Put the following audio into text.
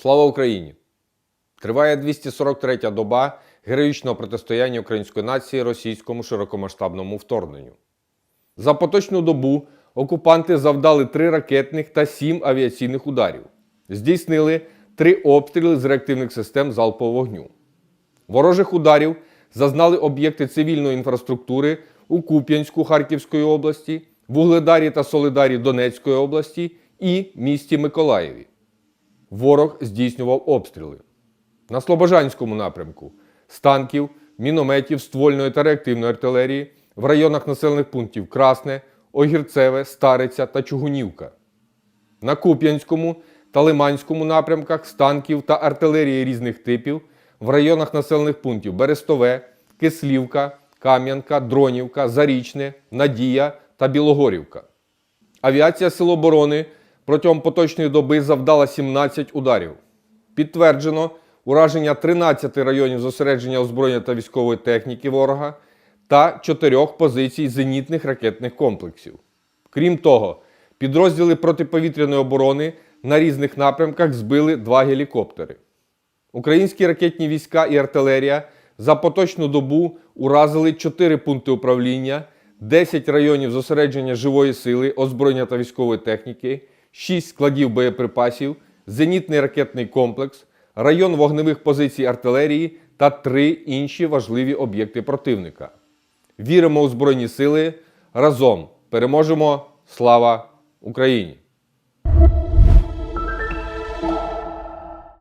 Слава Україні! Триває 243-я доба героїчного протистояння української нації російському широкомасштабному вторгненню. За поточну добу окупанти завдали три ракетних та сім авіаційних ударів, здійснили три обстріли з реактивних систем залпового вогню. Ворожих ударів зазнали об'єкти цивільної інфраструктури у Куп'янську Харківської області, Вугледарі та Солидарі Донецької області і місті Миколаєві. Ворог здійснював обстріли. На Слобожанському напрямку з танків, мінометів, ствольної та реактивної артилерії в районах населених пунктів Красне, Огірцеве, Стариця та Чугунівка. На Куп'янському та Лиманському напрямках з танків та артилерії різних типів в районах населених пунктів Берестове, Кислівка, Кам'янка, Дронівка, Зарічне, Надія та Білогорівка. Авіація Сил оборони протягом поточної доби завдала 17 ударів. Підтверджено ураження 13 районів зосередження озброєння та військової техніки ворога та 4 позицій зенітних ракетних комплексів. Крім того, підрозділи протиповітряної оборони на різних напрямках збили два гелікоптери. Українські ракетні війська і артилерія за поточну добу уразили 4 пункти управління, 10 районів зосередження живої сили, озброєння та військової техніки, 6 складів боєприпасів, зенітний ракетний комплекс, район вогневих позицій артилерії та 3 інші важливі об'єкти противника. Віримо у Збройні Сили. Разом переможемо! Слава Україні!